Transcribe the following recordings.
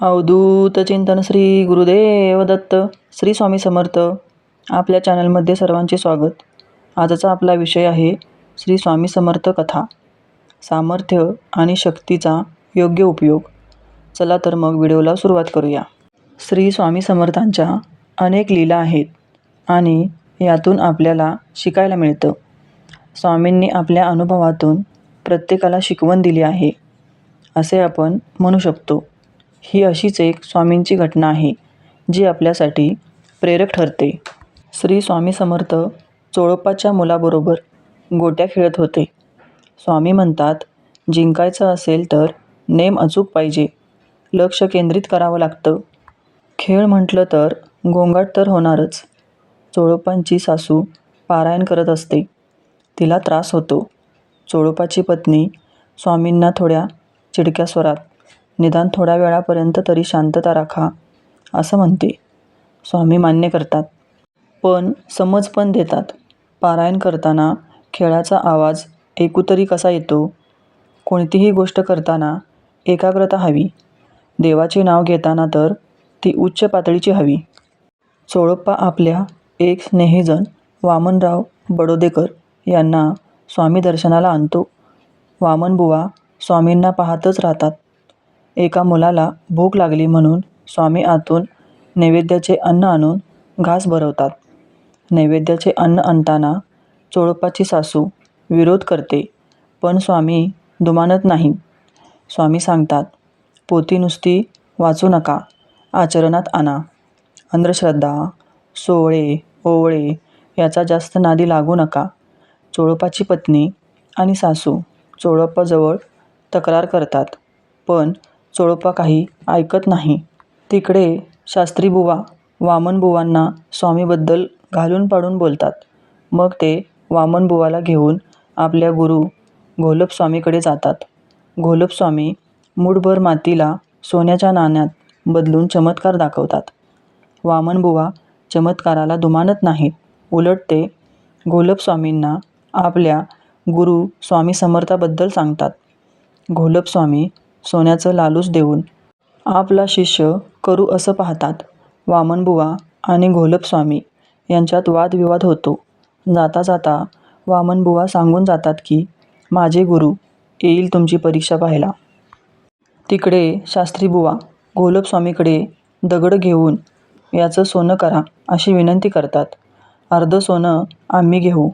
अवधूत चिंतन श्री गुरुदेव दत्त श्री स्वामी समर्थ. आपल्या चॅनलमध्ये सर्वांचे स्वागत. आजचा आपला विषय आहे श्री स्वामी समर्थ कथा. सामर्थ्य आणि शक्तीचा योग्य उपयोग. चला तर मग व्हिडिओला सुरुवात करूया. श्री स्वामी समर्थांच्या अनेक लीला आहेत आणि यातून आपल्याला शिकायला मिळतं. स्वामींनी आपल्या अनुभवातून प्रत्येकाला शिकवण दिली आहे असे आपण म्हणू शकतो. ही अशीच एक स्वामींची घटना आहे जी आपल्यासाठी प्रेरक ठरते. श्री स्वामी समर्थ चोळप्पाच्या मुलाबरोबर गोट्या खेळत होते. स्वामी म्हणतात जिंकायचं असेल तर नेम अचूक पाहिजे. लक्ष केंद्रित करावं लागतं. खेळ म्हटलं तर गोंगाट तर होणारच चोळप्पांची सासू पारायण करत असते. तिला त्रास होतो. चोळोपाची पत्नी स्वामींना थोड्या चिडक्या स्वरात निदान थोड्या वेळापर्यंत तरी शांतता राखा असं म्हणते. स्वामी मान्य करतात. पण समज पण देतात. पारायण करताना खेळाचा आवाज ऐकू तरी कसा येतो? कोणतीही गोष्ट करताना एकाग्रता हवी. देवाचे नाव घेताना तर ती उच्च पातळीची हवी. चोळप्पा आपल्या एक स्नेहीजन वामनराव बडोदेकर यांना स्वामी दर्शनाला आणतो. वामनबुवा स्वामींना पाहतच राहतात. एका मुलाला भूक लागली म्हणून स्वामी आतून नैवेद्याचे अन्न आणून घास भरवतात. नैवेद्याचे अन्न आणताना चोळप्पाची सासू विरोध करते पण स्वामी दुमानत नाही. स्वामी सांगतात पोती नुसती वाचू नका आचरणात आणा. अंधश्रद्धा सोवळे ओवळे याचा जास्त नादी लागू नका चोळपाची पत्नी आणि सासू चोळप्पाजवळ तक्रार करतात पण चोळोपा काही ऐकत नाही. तिकडे शास्त्रीबुवा वामनबुवांना स्वामीबद्दल घालून पाडून बोलतात. मग ते वामनबुवाला घेऊन आपल्या गुरु घोलपस्वामीकडे जातात. घोलपस्वामी मूठभर मातीला सोन्याच्या नाण्यात बदलून चमत्कार दाखवतात. वामनबुवा चमत्काराला दुमानत नाहीत. उलट ते घोलपस्वामींना आपल्या गुरु स्वामी समर्थाबद्दल सांगतात. घोलपस्वामी सोन्याचं लालूच देऊन. आपला शिष्य करू असं पाहतात. वामनबुवा आणि घोलपस्वामी यांच्यात वादविवाद होतो. जाता जाता वामनबुवा सांगून जातात की माझे गुरु येईल तुमची परीक्षा पाहायला. तिकडे शास्त्रीबुवा घोलपस्वामीकडे दगड घेऊन याचं सोनं करा अशी विनंती करतात. अर्धं सोनं आम्ही घेऊ.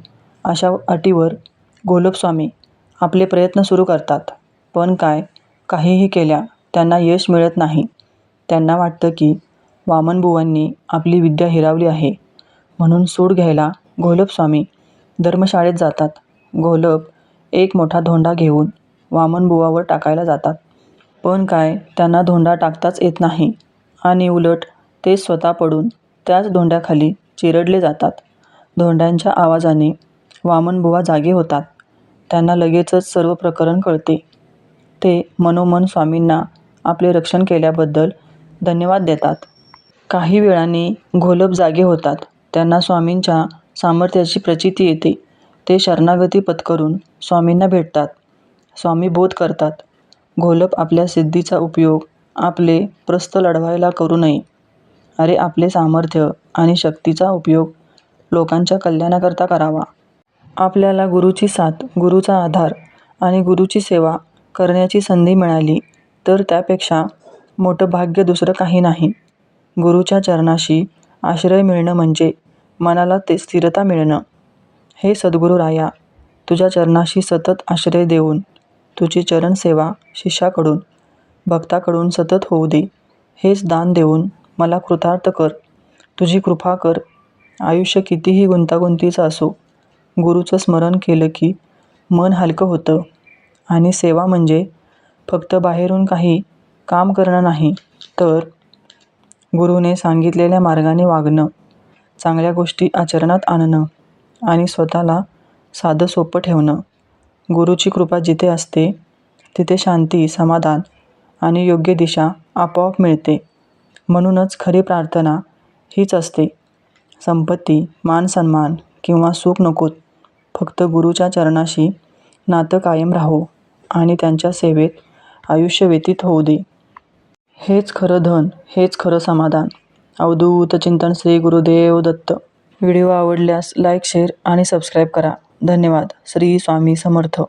अशा अटीवर घोलपस्वामी आपले प्रयत्न सुरू करतात. पण काय काहीही केल्या त्यांना यश मिळत नाही. त्यांना वाटतं की वामनबुवांनी आपली विद्या हिरावली आहे. म्हणून सूड घ्यायला घोलपस्वामी धर्मशाळेत जातात. घोलप एक मोठा धोंडा घेऊन वामनबुवावर टाकायला जातात. पण काय त्यांना धोंडा टाकताच येत नाही. आणि उलट ते स्वतः पडून त्याच धोंड्याखाली चिरडले जातात. धोंड्यांच्या आवाजाने वामनबुवा जागे होतात. त्यांना लगेचच सर्व प्रकरण कळते. ते मनोमन स्वामींना आपले रक्षण केल्याबद्दल धन्यवाद देतात. काही वेळाने घोलप जागे होतात. त्यांना स्वामींच्या सामर्थ्याची प्रचिती येते. ते शरणागती पत्करून स्वामींना भेटतात. स्वामी बोध करतात. घोलप आपल्या सिद्धीचा उपयोग आपले प्रस्त लढवायला करू नये. अरे आपले सामर्थ्य आणि शक्तीचा उपयोग लोकांच्या कल्याणाकरता करावा. आपल्याला गुरुची साथ गुरुचा आधार आणि गुरुची सेवा करण्याची संधी मिळाली तर त्यापेक्षा मोठं भाग्य दुसरं काही नाही. गुरुच्या चरणाशी आश्रय मिळणं म्हणजे मनाला ते स्थिरता मिळणं. हे सद्गुरू राया तुझ्या चरणाशी सतत आश्रय देऊन तुझी चरणसेवा शिष्याकडून भक्ताकडून सतत होऊ दे. हेच दान देऊन मला कृतार्थ कर. तुझी कृपा कर. आयुष्य कितीही गुंतागुंतीचं असो गुरुचं स्मरण केलं की मन हलकं होतं. आणि सेवा म्हणजे फक्त बाहेरून काही काम करणं नाही तर गुरुने सांगितलेल्या मार्गाने वागणं चांगल्या गोष्टी आचरणात आणणं आणि स्वतःला साधं सोपं ठेवणं. गुरुची कृपा जिथे असते तिथे शांती समाधान आणि योग्य दिशा आपोआप मिळते. म्हणूनच खरी प्रार्थना हीच असते. संपत्ती मानसन्मान किंवा सुख नकोत फक्त गुरुच्या चरणाशी नातं कायम राहो. आणि त्यांच्या सेवेत आयुष्य व्यतीत होऊ दे. हेच खरं धन हेच खरं समाधान. अवधूत चिंतन श्री गुरुदेव दत्त. व्हिडिओ आवडल्यास लाईक शेअर आणि सबस्क्राईब करा. धन्यवाद. श्री स्वामी समर्थ.